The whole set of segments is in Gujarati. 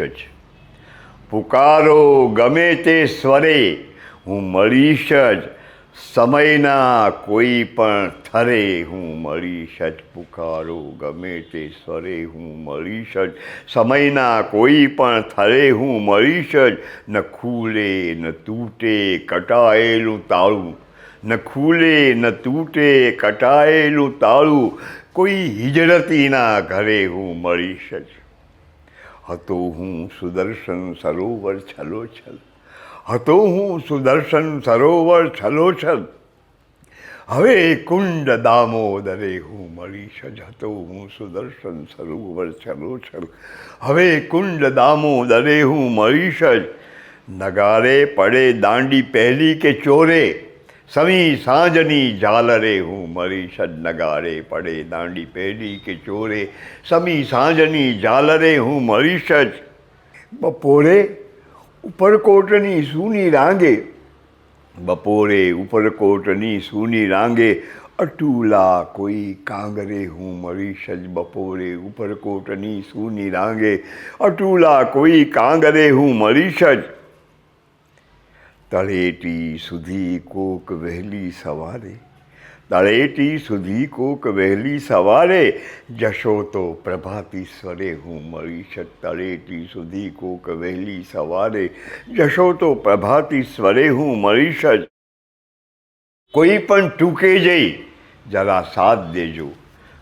મળીશ જ. પુકારો ગમે તે સ્વરે, હું મળીશ જ. સમયના કોઈ પણ થરે, હું મળીશ જ. પુકારો ગમે તે સ્વરે, હું મળીશ જ. સમયના કોઈ પણ થરે, હું મળીશ જ. ન ખૂલે, ન તૂટે કટાયેલું તાળું. ન ખૂલે, ન તૂટે કટાયેલું તાળું. કોઈ હિજરતીના ઘરે હું મળીશ જ. હતો હું સુદર્શન સરોવર છલોછલ હતો હું સુદર્શન સરોવર છલોછલ હવે કુંડ દામોદરે હું મળીશ જ હતો હું સુદર્શન સરોવર છલોછલ હવે કુંડ દામોદરે હું મળીશ નગારે પડે દાંડી પહેલી કે ચોરે. સમી સાંજની ઝાલરે હું મળીશ જ નગારે પડે, દાંડી પહેલી કે ચોરે, સમી સાંજની ઝાલરે હું મળીશ જ બપોરે ઉપરકોટની સૂની રાંગે, બપોરે ઉપરકોટની સૂની રાંગે, અટુલા કોઈ કાંગરે હું મળીશ જ બપોરે ઉપરકોટની સૂની રાંગે, અટુલા કોઈ કાંગરે હું મળીશ જ તળેટી સુધી કોક વહેલી સવારે. તળેટી સુધી કોક વહેલી સવારે જશો તો પ્રભાતી સ્વરે હું મળીશ. તળેટી સુધી કોક વહેલી સવારે જશો તો પ્રભાતી સ્વરે હું મળીશ. જ કોઈ પણ ટૂંકે જઈ જરા સાથ દેજો.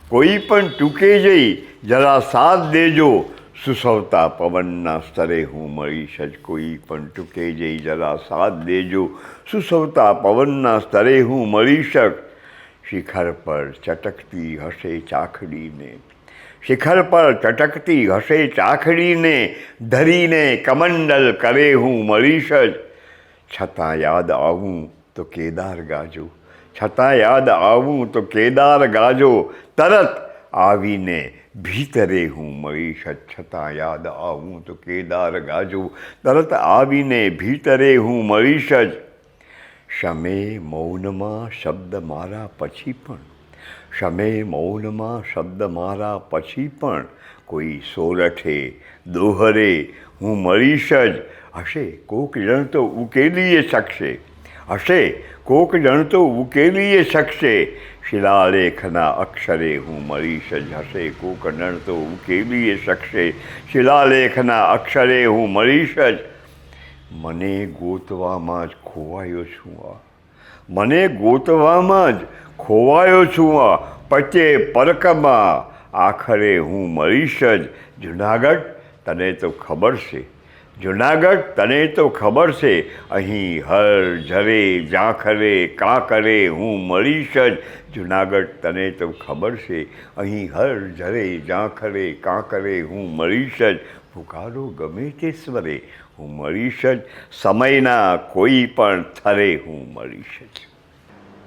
કોઈ પણ ટૂંકે જઈ જરા સાથ દેજો. સુસવતા પવનના સ્તરે હું મળીશ જ કોઈ પણ ટૂંકે જઈ જરા સાથ દેજો. સુસવતા પવનના સ્તરે હું મળી શક. શિખર પર ચટકતી હશે ચાખડીને. શિખર પર ચટકતી હશે ચાખડીને. ધરીને કમંડલ કરે હું મળીશ જ છતાં યાદ આવું તો કેદાર ગાજો. છતાં યાદ આવું તો કેદાર ગાજો. તરત આવીને ભીતરે હું મળીશ છતાં યાદ આવું તો કેદાર ગાજો. તરત આવીને ભીતરે હું મળીશ જ. શમે મૌનમાં શબ્દ મારા પછી પણ. શમે મૌનમાં શબ્દ મારા પછી પણ. કોઈ સોરઠે, દોહરે હું મળીશ જ. હશે કોક જણ તો ઉકેલીએ શકશે. હશે કોક જણ તો ઉકેલીએ શકશે. શિલાલેખના અક્ષરે હું મળીશ જ હશે કોક જણ તો ઉકેલીએ શકશે. શિલાલેખના અક્ષરે હું મળીશ જ. મને ગોતવામાં જ ખોવાયો છું આ. મને ગોતવામાં જ ખોવાયો છું આ. પચે પરકમાં આખરે હું મળીશ જ. જુનાગઢ, તને તો ખબર છે. જુનાગઢ તને તો ખબર છે, અહીં હર ઝરે, ઝાંખરે, કાંકરે હું મળીશ જ. જુનાગઢ તને તો ખબર છે, અહીં હર ઝરે, ઝાંખરે, કાંકરે હું મળીશ જ. પુકારો ગમે તે સ્વરે, હું મળીશ જ. સમયના કોઈ પણ થરે હું મળીશ જ.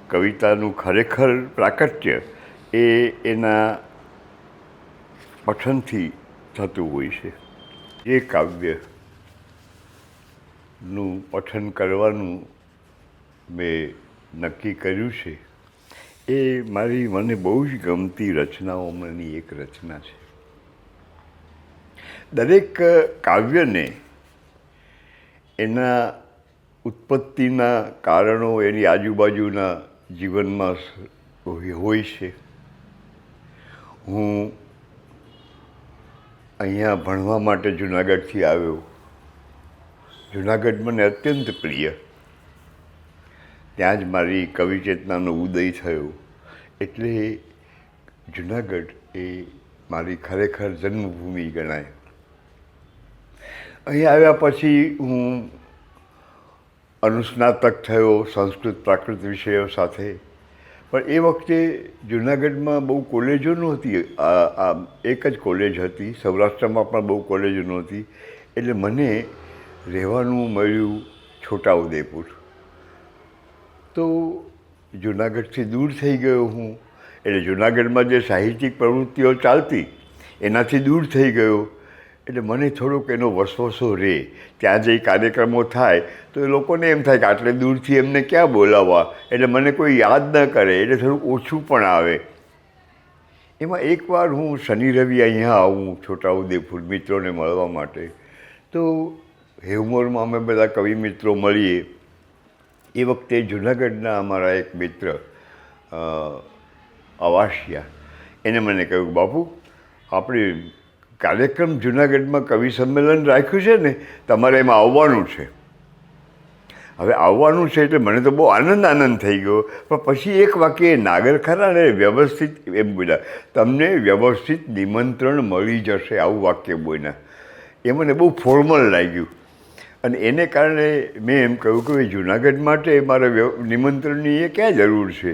કવિતાનું ખરેખર પ્રાકટ્ય એ એના પઠનથી થતું હોય છે. એ કાવ્યનું પઠન કરવાનું મેં નક્કી કર્યું છે. એ મારી મને બહુ જ ગમતી રચનાઓમાંની એક રચના છે. દરેક કાવ્યને એના ઉત્પત્તિના કારણો એની આજુબાજુના જીવનમાં હોય છે. હું અહીંયા ભણવા માટે જુનાગઢથી આવ્યો. જુનાગઢ મને અત્યંત પ્રિય. ત્યાં જ મારી કવિ ચેતનાનો ઉદય થયો. એટલે જુનાગઢ એ મારી ખરેખર જન્મભૂમિ ગણાય. અહીં આવ્યા પછી હું અનુસ્નાતક થયો, સંસ્કૃત પ્રાકૃત વિષયો સાથે. પણ એ વખતે જુનાગઢમાં બહુ કોલેજો નહોતી. એક જ કોલેજ હતી. સૌરાષ્ટ્રમાં પણ બહુ કોલેજો નહોતી. એટલે મને રહેવાનું મળ્યું છોટાઉદેપુર. તો જુનાગઢથી દૂર થઈ ગયો હું. એટલે જુનાગઢમાં જે સાહિત્યિક પ્રવૃત્તિઓ ચાલતી, એનાથી દૂર થઈ ગયો. એટલે મને થોડોક એનો વસવસો રહે ત્યાં જે કાર્યક્રમો થાય, તો એ લોકોને એમ થાય કે આટલે દૂરથી એમને ક્યાં બોલાવવા? એટલે મને કોઈ યાદ ન કરે, એટલે થોડુંક ઓછું પણ આવે. એમાં એકવાર હું શનિ રવિ અહીંયા આવું, છોટાઉદેપુર મિત્રોને મળવા માટે. તો હેવમોરમાં અમે બધા કવિ મિત્રો મળીએ. એ વખતે જુનાગઢના અમારા એક મિત્ર અવાસિયા, એને મને કહ્યું, બાપુ, આપણે કાર્યક્રમ જુનાગઢમાં કવિ સંમેલન રાખ્યું છે ને, તમારે એમાં આવવાનું છે. હવે આવવાનું છે એટલે મને તો બહુ આનંદ આનંદ થઈ ગયો. પણ પછી એક વાક્ય નાગર ખરા ને વ્યવસ્થિત એમ બોલ્યા, તમને વ્યવસ્થિત નિમંત્રણ મળી જશે. આવું વાક્ય બોલ્યા. એ મને બહુ ફોર્મલ લાગ્યું. અને એને કારણે મેં એમ કહ્યું કે જુનાગઢ માટે મારે નિમંત્રણની એ ક્યાં જરૂર છે?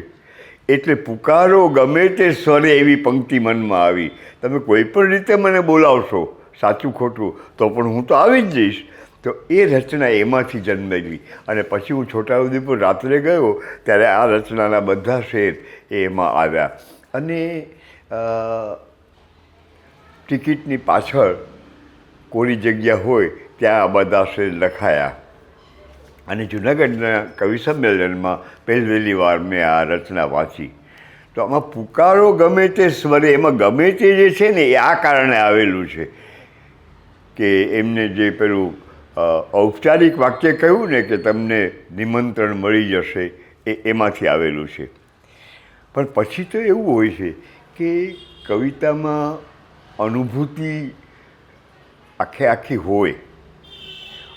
એટલે પુકારો ગમે તે સ્વરે એવી પંક્તિ મનમાં આવી. તમે કોઈ પણ રીતે મને બોલાવશો, સાચું ખોટું, તો પણ હું તો આવી જ જઈશ. તો એ રચના એમાંથી જન્મેલી. અને પછી હું છોટાઉદેપુર રાત્રે ગયો, ત્યારે આ રચનાના બધા શેર એમાં આવ્યા. અને ટિકિટની પાછળ કોરી જગ્યા હોય ત્યાં બધા શેર લખાયા. અને જુનાગઢના કવિ સંમેલનમાં પહેલી વાર મેં આ રચના વાંચી. તો આમાં પુકારો ગમે તે સ્વરે, એમાં ગમે તે જે છે ને, એ આ કારણે આવેલું છે કે એમને જે પેલું ઔપચારિક વાક્ય કહ્યું ને કે તમને નિમંત્રણ મળી જશે, એ એમાંથી આવેલું છે. પણ પછી તો એવું હોય છે કે કવિતામાં અનુભૂતિ આખે આખી હોય.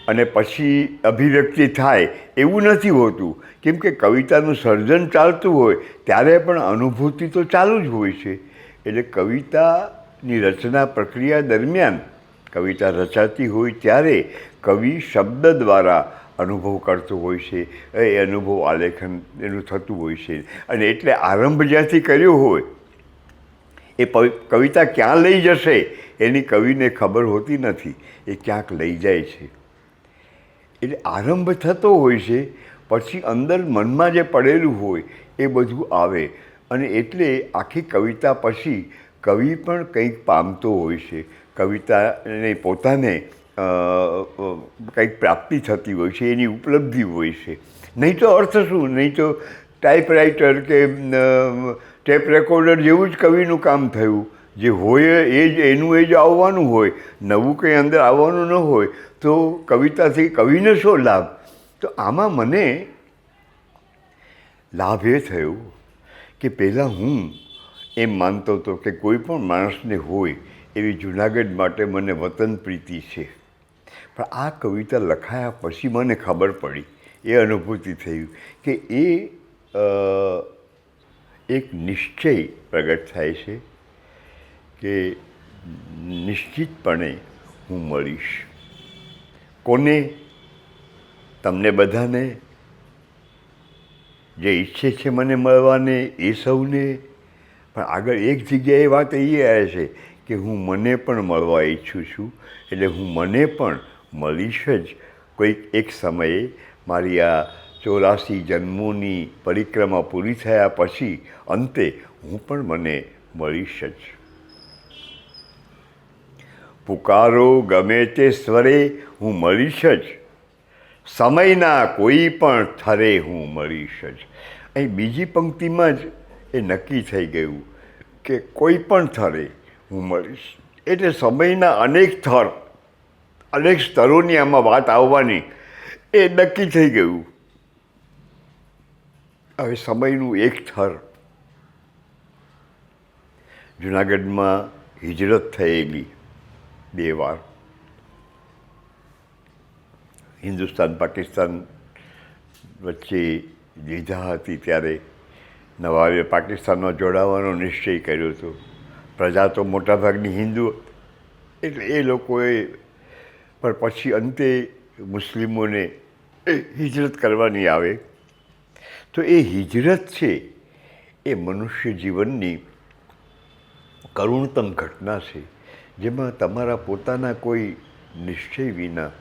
અને પછી અભિવ્યક્તિ થાય એવું નથી હોતું. કેમ કે કવિતાનું સર્જન ચાલતું હોય, ત્યારે પણ અનુભૂતિ તો ચાલુ જ હોય છે. એટલે કવિતાની રચના પ્રક્રિયા દરમિયાન કવિતા રચાતી હોય ત્યારે કવિ શબ્દ દ્વારા અનુભવ કરતો હોય છે. એ અનુભવ આલેખન એનું થતું હોય છે. અને એટલે આરંભ જ્યાંથી કર્યો હોય, એ કવિતા ક્યાં લઈ જશે એની કવિને ખબર હોતી નથી. એ ક્યાંક લઈ જાય છે. એટલે આરંભ થતો હોય છે, પછી અંદર મનમાં જે પડેલું હોય એ બધું આવે. અને એટલે આખી કવિતા પછી કવિ પણ કંઈક પામતો હોય છે. કવિતાને પોતાને કંઈક પ્રાપ્તિ થતી હોય છે, એની ઉપલબ્ધિ હોય છે. નહીં તો અર્થ શું? નહીં તો ટાઈપરાઇટર કે ટેપ રેકોર્ડર જેવું જ કવિનું કામ થયું. જે હોય એ જ, એનું એ જ આવવાનું હોય, નવું કંઈ અંદર આવવાનું ન હોય, તો કવિતાથી કવિને શો લાભ? તો આમાં મને લાભ એ થયો કે પહેલાં હું એમ માનતો હતો કે કોઈ પણ માણસને હોય એવી જુનાગઢ માટે મને વતન પ્રીતિ છે. પણ આ કવિતા લખાયા પછી મને ખબર પડી, એ અનુભૂતિ થઈ કે એ એક નિશ્ચય પ્રગટ થાય છે કે નિશ્ચિતપણે હું મળીશ. કોને? તમને બધાને. જે ઈચ્છે છે મને મળવાને, એ સૌને. પણ આગળ એક જગ્યાએ વાત એ આવે છે કે હું મને પણ મળવા ઈચ્છું છું. એટલે હું મને પણ મળીશ જ. કોઈક એક સમયે મારી આ ચોરાસી જન્મોની પરિક્રમા પૂરી થયા પછી અંતે હું પણ મને મળીશ જ. પુકારો ગમે તે સ્વરે હું મળીશ જ. સમયના કોઈ પણ થરે હું મળીશ જ. અહીં બીજી પંક્તિમાં જ એ નક્કી થઈ ગયું કે કોઈ પણ થરે હું મળીશ. એટલે સમયના અનેક થર, અનેક સ્તરોની આમાં વાત આવવાની એ નક્કી થઈ ગયું. હવે સમયનું એક થર. જુનાગઢમાં હિજરત થયેલી. બે વાર હિન્દુસ્તાન પાકિસ્તાન વચ્ચે લીધા હતી ત્યારે નવાબે પાકિસ્તાનમાં જોડાવાનો નિશ્ચય કર્યો હતો. પ્રજા તો મોટાભાગની હિન્દુ એટલે એ લોકોએ પણ પછી અંતે મુસ્લિમોને હિજરત કરવાની આવે. તો એ હિજરત છે એ મનુષ્ય જીવનની કરુણતમ ઘટના છે. જેમાં તમારા પોતાના કોઈ નિશ્ચય વિના,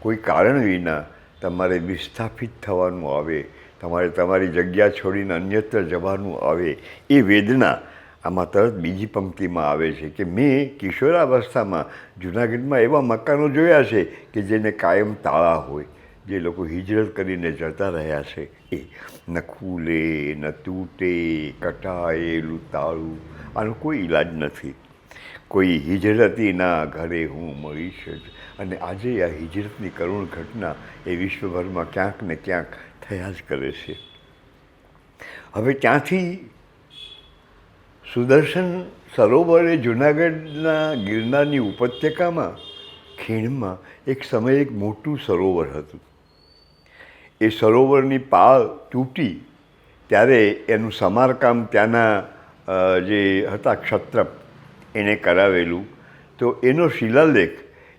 કોઈ કારણ વિના તમારે વિસ્થાપિત થવાનું આવે, તમારે તમારી જગ્યા છોડીને અન્યત્ર જવાનું આવે, એ વેદના આમાં તરત બીજી પંક્તિમાં આવે છે કે મેં કિશોરાવસ્થામાં જુનાગઢમાં એવા મકાનો જોયા છે કે જેને કાયમ તાળા હોય, જે લોકો હિજરત કરીને જતા રહ્યા છે. એ ન ખૂલે, ન તૂટે, કટાયેલું તાળું, આનો કોઈ ઈલાજ નથી. કોઈ હિજરતીના ઘરે હું મળીશ અને આજે આ હિજરતની કરુણ ઘટના એ વિશ્વભરમાં ક્યાંક ને ક્યાંક થયા જ કરે છે. હવે ત્યાંથી સુદર્શન સરોવરે જુનાગઢના ગિરનારની ઉપત્યકામાં, ખીણમાં એક સમયે એક મોટું સરોવર હતું. એ સરોવરની પાળ તૂટી ત્યારે એનું સમારકામ ત્યાંના જે હતા ક્ષત્રપ એણે કરાવેલું, તો એનો શિલાલેખ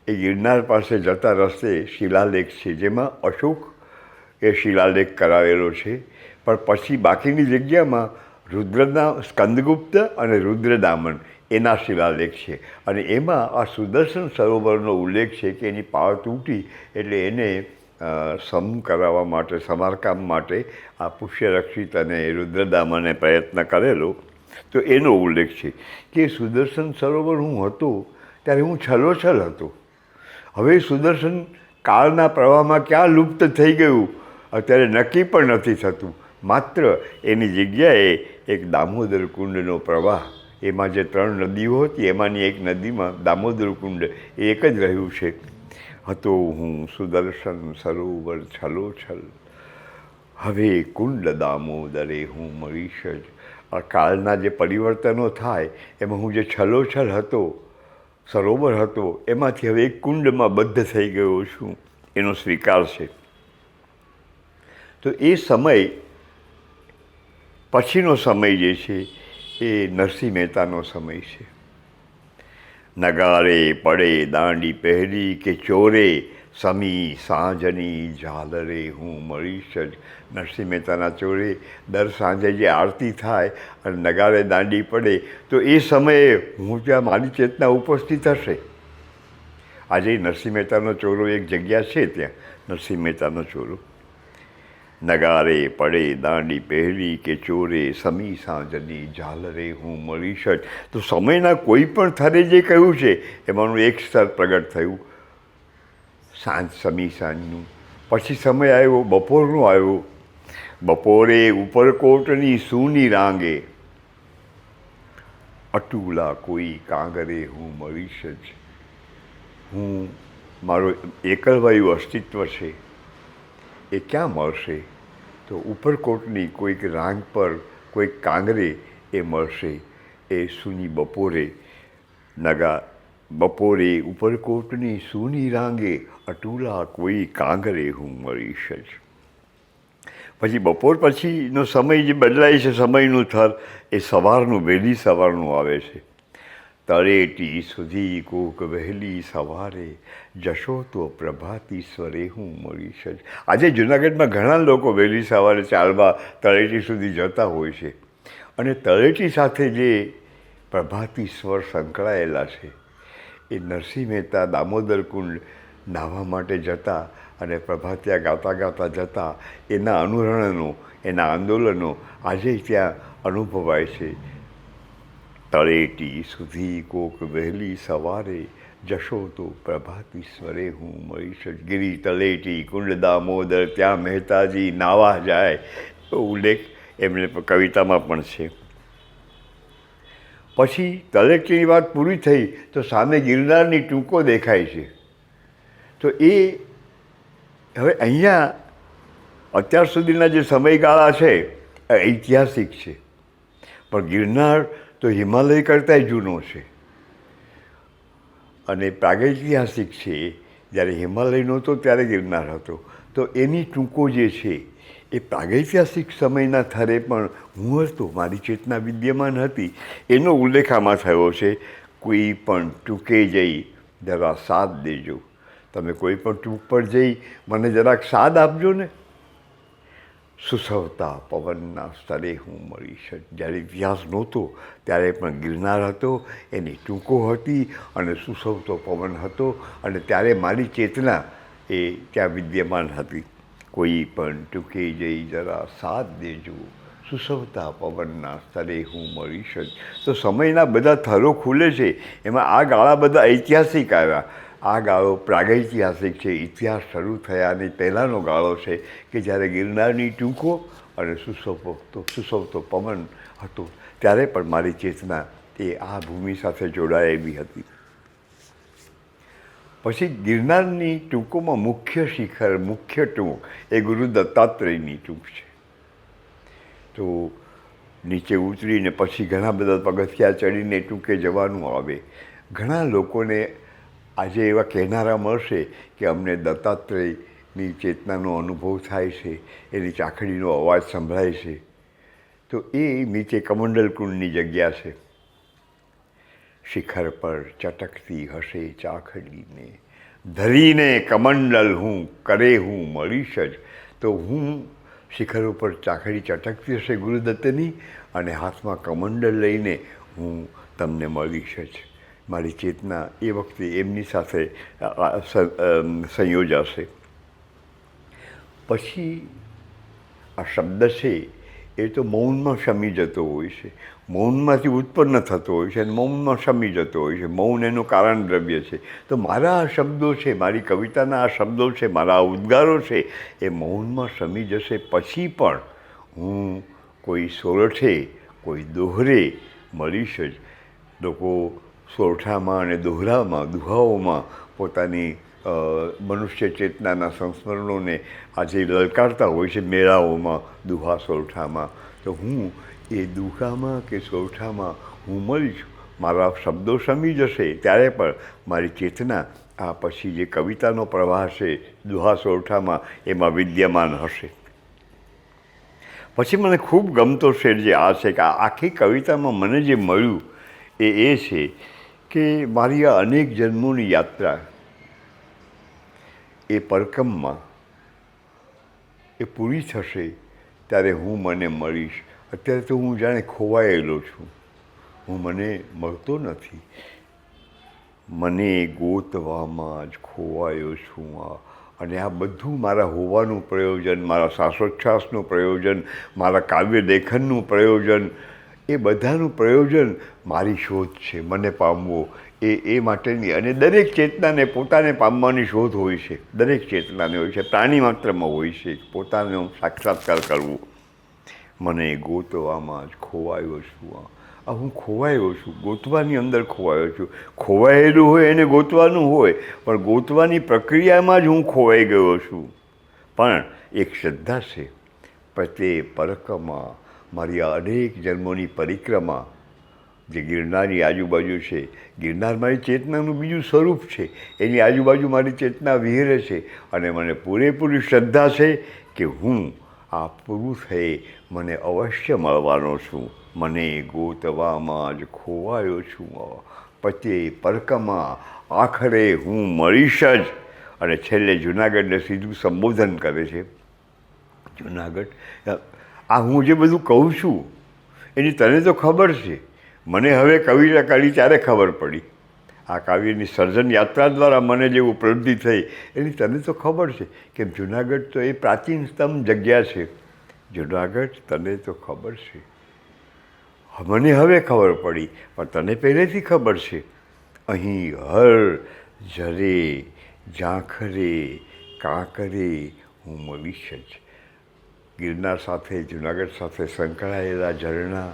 એ ગિરનાર પાસે જતા રસ્તે શિલાલેખ છે. જેમાં અશોક એ શિલાલેખ કરાવેલો છે. પણ પછી બાકીની જગ્યામાં રુદ્રના સ્કંદગુપ્ત અને રુદ્રદામન એના શિલાલેખ છે. અને એમાં આ સુદર્શન સરોવરનો ઉલ્લેખ છે કે એની પાળ તૂટી એટલે એને સમ કરાવવા માટે, સમારકામ માટે આ પુષ્યરક્ષિત અને રુદ્રદામને પ્રયત્ન કરેલો. તો એનો ઉલ્લેખ છે કે સુદર્શન સરોવર હું હતો ત્યારે હું છલોછલ હતો. હવે સુદર્શન કાળના પ્રવાહમાં ક્યાં લુપ્ત થઈ ગયું? અત્યારે નક્કી પણ નથી થતું. માત્ર એની જગ્યાએ એક દામોદર કુંડનો પ્રવાહ, એમાં જે ત્રણ નદીઓ હતી, એમાંની એક નદીમાં દામોદર કુંડ એ એક જ રહ્યું છે. હતો હું સુદર્શન સરોવર છલોછલ. હવે કુંડ દામોદરે હું મળીશ જ. કાળના જે પરિવર્તનો થાય, એમાં હું જે છલોછલ હતો, સરોવર હતો, એમાંથી હવે એક કુંડમાં બદ્ધ થઈ ગયો છું, એનો સ્વીકાર છે. તો એ સમય, પછીનો સમય જે છે, એ નરસિંહ મહેતાનો સમય છે. નગારે પડે, દાંડી પહેરી કે ચોરે સમી સાંજની ઝાલરે હું મળીશ જ નરસિંહ મહેતાના ચોરે દર સાંજે જે આરતી થાય અને નગારે દાંડી પડે, તો એ સમયે હું ત્યાં મારી ચેતના ઉપસ્થિત હશે. આજે નરસિંહ મહેતાનો ચોરો એક જગ્યા છે ત્યાં, નરસિંહ મહેતાનો ચોરો. નગારે પડે દાંડી પહેરી કે ચોરે સમી સાંજની ઝાલરે હું મળીશ જ. તો સમયના કોઈ પણ થરે જે કહ્યું છે, એમાંનું એક સ્તર પ્રગટ થયું. સાંજ, સમી સાંજનું. પછી સમય આવ્યો, બપોરનો આવ્યો. બપોરે ઉપરકોટની સૂની રાંગે. અટુલા કોઈ કાંગરે હું મળીશ જ. હું, મારો એકલવાયું અસ્તિત્વ છે. એ ક્યાં મળશે? તો ઉપરકોટની કોઈક રાંગ પર કોઈક કાંગરે એ મળશે. એ સૂની બપોરે નગા બપોરે ઉપરકોટની સૂની રાંગે અટુલા કોઈ કાંગરે હું મળીશ જ પછી બપોર પછીનો સમય જે બદલાય છે, સમયનું થર, એ સવારનું, વહેલી સવારનું આવે છે. તળેટી સુધી કોક વહેલી સવારે જશો તો પ્રભાતી સ્વરે હું મળીશ જ આજે જુનાગઢમાં ઘણા લોકો વહેલી સવારે ચાલવા તળેટી સુધી જતા હોય છે. અને તળેટી સાથે જે પ્રભાતી સ્વર સંકળાયેલા છે એ નરસિંહ મહેતા દામોદર કુંડ નાહવા માટે જતા અને પ્રભાતિયા ગાતા ગાતા જતા એના અનુરણનો, એના આંદોલનો આજે ત્યાં અનુભવાય છે. તળેટી સુધી કોક વહેલી સવારે જશો તો પ્રભાતી સ્વરે હું મળીશ ગિરી તળેટી કુંડ દામોદર, ત્યાં મહેતાજી નાવા જાય. તો ઉલ્લેખ એમને કવિતામાં પણ છે. પછી તલેટીની વાત પૂરી થઈ તો સામે ગિરનારની ટૂંકો દેખાય છે. તો એ હવે અહીંયા અત્યાર સુધીના જે સમયગાળા છે, એ ઐતિહાસિક છે. પણ ગિરનાર તો હિમાલય કરતાંય જૂનો છે. અને પ્રાગૈતિહાસિક છે, જ્યારે હિમાલય નહોતો ત્યારે ગિરનાર હતો. તો એની ટૂંકો જે છે એ પ્રાગૈતિહાસિક સમયના થરે પણ હું હતો મારી ચેતના વિદ્યમાન હતી. એનો ઉલ્લેખ આમાં થયો છે, કોઈ પણ ટૂંકે જઈ જરા સાથ દેજો. તમે કોઈ પણ ટૂંક પર જઈ મને જરાક સાદ આપજો ને. સુસવતા પવનના સ્તરે હું મળીશ. જ્યારે ઇતિહાસ નહોતો, ત્યારે પણ ગિરનાર હતો, એની ટૂંકો હતી અને સુસવતો પવન હતો અને ત્યારે મારી ચેતના એ ત્યાં વિદ્યમાન હતી. કોઈ પણ ટૂંકે જઈ જરા સાથ દેજો. સુસવતા પવનના સ્તરે હું મળી શક તો સમયના બધા થરો ખુલે છે. એમાં આ ગાળા બધા ઐતિહાસિક આવ્યા. આ ગાળો પ્રાગૈતિહાસિક છે. ઇતિહાસ શરૂ થયાની પહેલાંનો ગાળો છે કે જ્યારે ગિરનારની ટૂંકો અને સુસવતો સુસવતો પવન હતો, ત્યારે પણ મારી ચેતના એ આ ભૂમિ સાથે જોડાયેલી હતી. પછી ગિરનારની ટૂંકોમાં મુખ્ય શિખર, મુખ્ય ટૂંક, એ ગુરુ દત્તાત્રેયની ટૂંક છે. તો નીચે ઉતરીને પછી ઘણા બધા પગથિયા ચડીને ટૂંકે જવાનું આવે. ઘણા લોકોને આજે એવા કહેનારા મળશે કે અમને દત્તાત્રેયની ચેતનાનો અનુભવ થાય છે, એની ચાખડીનો અવાજ સંભળાય છે. તો એ નીચે કમંડલ કુંડની જગ્યા છે. શિખર પર ચટકતી હશે ચાખડીને. ધરીને કમંડલ હું, કરે હું, મળીશ જ. તો હું શિખર ઉપર ચાખડી ચટકતી હશે ગુરુદત્તની અને હાથમાં કમંડલ લઈને હું તમને મળીશ જ. મારી ચેતના એ વખતે એમની સાથે સંયોજાશે. પછી આ શબ્દ છે એ તો મૌનમાં શમી જતો હોય છે. મૌનમાંથી ઉત્પન્ન થતો હોય છે અને મૌનમાં શમી જતો હોય છે. મૌન એનું કારણ દ્રવ્ય છે. તો મારા આ શબ્દો છે, મારી કવિતાના આ શબ્દો છે, મારા આ ઉદ્ગારો છે, એ મૌનમાં શમી જશે પછી પણ હું કોઈ સોરઠે, કોઈ દોહરે મળીશ જ. લોકો સોરઠામાં અને દોહરામાં, દુહાઓમાં પોતાની મનુષ્ય ચેતનાના સંસ્મરણોને આજે લલકારતા હોય છે મેળાઓમાં, દુહા સોરઠામાં. તો હું એ દુહામાં કે સોરઠામાં હું મળીશ? મારા શબ્દો સમી જશે ત્યારે પણ મારી ચેતના આ પછી જે કવિતાનો પ્રવાહ છે દુહા સોરઠામાં એમાં વિદ્યમાન હશે. પછી મને ખૂબ ગમતો શેર જે આ છે કે આખી કવિતામાં મને જે મળ્યું એ એ છે કે મારી આ અનેક જન્મોની યાત્રા એ પરકમમાં એ પૂરી થશે, ત્યારે હું મને મળીશ. અત્યારે તો હું જાણે ખોવાયેલો છું. હું મને મળતો નથી. મને ગોતવામાં જ ખોવાયો છું આ. અને આ બધું મારા હોવાનું પ્રયોજન, મારા શ્વાસોચ્છ્વાસનું પ્રયોજન, મારા કાવ્ય લેખનનું પ્રયોજન, એ બધાનું પ્રયોજન મારી શોધ છે. મને પામવો એ એ માટેની અને દરેક ચેતનાને પોતાને પામવાની શોધ હોય છે. દરેક ચેતનાને હોય છે. પ્રાણી માત્રમાં હોય છે. પોતાનો સાક્ષાત્કાર કરવો. મને ગોતવામાં જ ખોવાયો છું આ. હું ખોવાયો છું. ગોતવાની અંદર ખોવાયો છું. ખોવાયેલું હોય એને ગોતવાનું હોય, પણ ગોતવાની પ્રક્રિયામાં જ હું ખોવાઈ ગયો છું. પણ એક શ્રદ્ધા છે. પ્રત્યે પરકમાં મારી આ અનેક જન્મોની પરિક્રમા જે ગિરનારની આજુબાજુ છે, ગિરનાર મારી ચેતનાનું બીજું સ્વરૂપ છે, એની આજુબાજુ મારી ચેતના વિહેરે છે અને મને પૂરેપૂરી શ્રદ્ધા છે કે હું આ પૂરું થયે મને અવશ્ય મળવાનો છું. મને ગોતવામાં જ ખોવાયો છું. પતે પરકમાં આખરે હું મળીશ જ. અને છેલ્લે જુનાગઢને સીધું સંબોધન કરે છે. જુનાગઢ, આ હું જે બધું કહું છું, એની તને તો ખબર છે. મને હવે કવિતા કરી ત્યારે ખબર પડી. આ કાવ્યની સર્જન યાત્રા દ્વારા મને જે ઉપલબ્ધિ થઈ, એની તને તો ખબર છે કે જુનાગઢ તો એ પ્રાચીનતમ જગ્યા છે. જુનાગઢ તને તો ખબર છે. મને હવે ખબર પડી, પણ તને પહેલેથી ખબર છે. અહીં હર ઝરે, ઝાંખરે, કાંકરે હું મળીશ જ. ગિરનાર સાથે, જુનાગઢ સાથે સંકળાયેલા ઝરણા,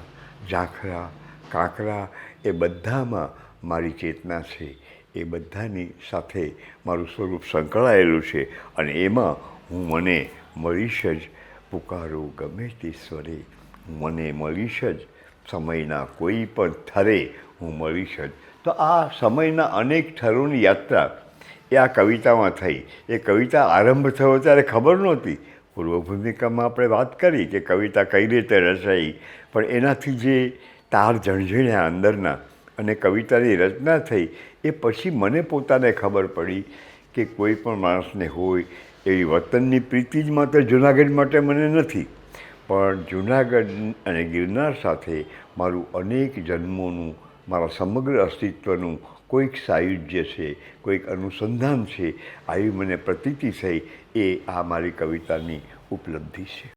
ઝાંખરા કાંકરા એ બધામાં મારી ચેતના છે. એ બધાની સાથે મારું સ્વરૂપ સંકળાયેલું છે અને એમાં હું મને મળીશ જ. પુકારો ગમે તે સ્વરે મને મળીશ જ. સમયના કોઈ પણ થરે હું મળીશ જ. તો આ સમયના અનેક થરોની યાત્રા એ આ કવિતામાં થઈ. એ કવિતા આરંભ થયો ત્યારે ખબર નહોતી. પૂર્વ ભૂમિકામાં આપણે વાત કરી કે કવિતા કઈ રીતે રચાઈ. પણ એનાથી જે તાર ઝણઝણ્યા અંદરના અને કવિતાની રચના થઈ એ પછી મને પોતાને ખબર પડી કે કોઈ પણ માણસને હોય એવી વતનની પ્રીતિ જ માત્ર જુનાગઢ માટે મને નથી. પણ જુનાગઢ અને ગિરનાર સાથે મારું અનેક જન્મોનું, મારા સમગ્ર અસ્તિત્વનું કોઈક સાયુજ્ય છે, કોઈક અનુસંધાન છે, આવી મને પ્રતીતિ થઈ એ આ મારી કવિતાની ઉપલબ્ધિ છે.